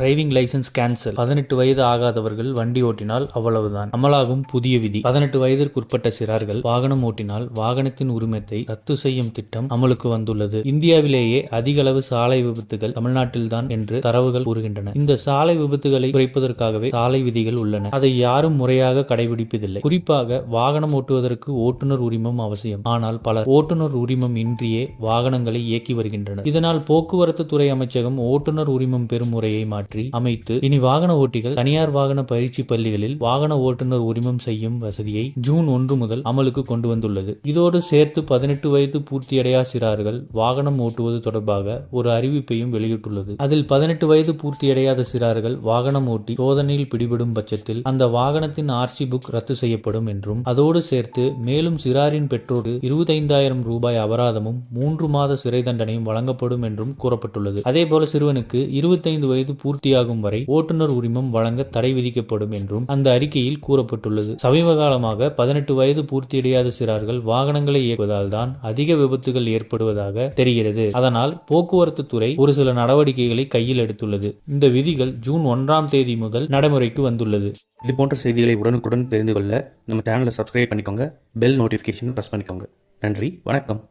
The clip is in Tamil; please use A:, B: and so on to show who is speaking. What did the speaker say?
A: டிரைவிங் லைசென்ஸ் கேன்சல் பதினெட்டு வயது ஆகாதவர்கள் வண்டி ஓட்டினால் அவ்வளவுதான். அமலாகும் புதிய விதி. பதினெட்டு வயதிற்குட்பட்ட சிறார்கள் வாகனம் ஓட்டினால் வாகனத்தின் உரிமத்தை ரத்து செய்யும் திட்டம் அமலுக்கு வந்துள்ளது. இந்தியாவிலேயே அதிக அளவு சாலை விபத்துகள் தமிழ்நாட்டில்தான் என்று தரவுகள் கூறுகின்றன. இந்த சாலை விபத்துகளை குறைப்பதற்காகவே சாலை விதிகள் உள்ளன. அதை யாரும் முறையாக கடைபிடிப்பதில்லை. குறிப்பாக வாகனம் ஓட்டுவதற்கு ஓட்டுநர் உரிமம் அவசியம். ஆனால் பலர் ஓட்டுநர் உரிமம் இன்றியே வாகனங்களை இயக்கி வருகின்றனர். இதனால் போக்குவரத்து துறை அமைச்சகம் ஓட்டுநர் உரிமம் பெறும் முறையை மாற்றி அமைத்து இனி வாகன ஓட்டிகள் தனியார் வாகன பயிற்சி பள்ளிகளில் வாகன ஓட்டுநர் உரிமம் செய்யும் வசதியை ஜூன் ஒன்று முதல் அமலுக்கு கொண்டு வந்துள்ளது. இதோடு சேர்த்து பதினெட்டு வயது பூர்த்தியடையா சிறார்கள் வாகனம் ஓட்டுவது தொடர்பாக ஒரு அறிவிப்பையும் வெளியிட்டுள்ளது. அதில் பதினெட்டு வயது பூர்த்தியடையாத சிறார்கள் வாகனம் ஓட்டி சோதனையில் பிடிபடும் பட்சத்தில் அந்த வாகனத்தின் ஆர்சி புக் ரத்து செய்யப்படும் என்றும் அதோடு சேர்த்து மேலும் சிறாரின் பெற்றோருக்கு இருபத்தைந்தாயிரம் ரூபாய் அபராதமும் மூன்று மாத சிறை தண்டனையும் வழங்கப்படும் என்றும் கூறப்பட்டுள்ளது. அதேபோல சிறுவனுக்கு இருபத்தைந்து வயது பூர்த்தியாகும் வரை ஓட்டுநர் உரிமம் வழங்க தடை விதிக்கப்படும் என்றும் அந்த அறிக்கையில் கூறப்பட்டுள்ளது. சமீப காலமாக பதினெட்டு வயது பூர்த்தியடையாத சிறார்கள் வாகனங்களை இயக்குவதால் தான் அதிக விபத்துகள் ஏற்படுவதாக தெரிகிறது. அதனால் போக்குவரத்து துறை ஒரு சில நடவடிக்கைகளை கையில் எடுத்துள்ளது. இந்த விதிகள் ஜூன் ஒன்றாம் தேதி முதல் நடைமுறைக்கு வந்துள்ளது.
B: இது போன்ற செய்திகளை உடனுக்குடன் தெரிந்து கொள்ள நம்ம சேனலை சப்ஸ்கிரைப் பண்ணிக்கோங்க. பெல் நோட்டிஃபிகேஷன் ப்ரெஸ் பண்ணிக்கோங்க. நன்றி வணக்கம்.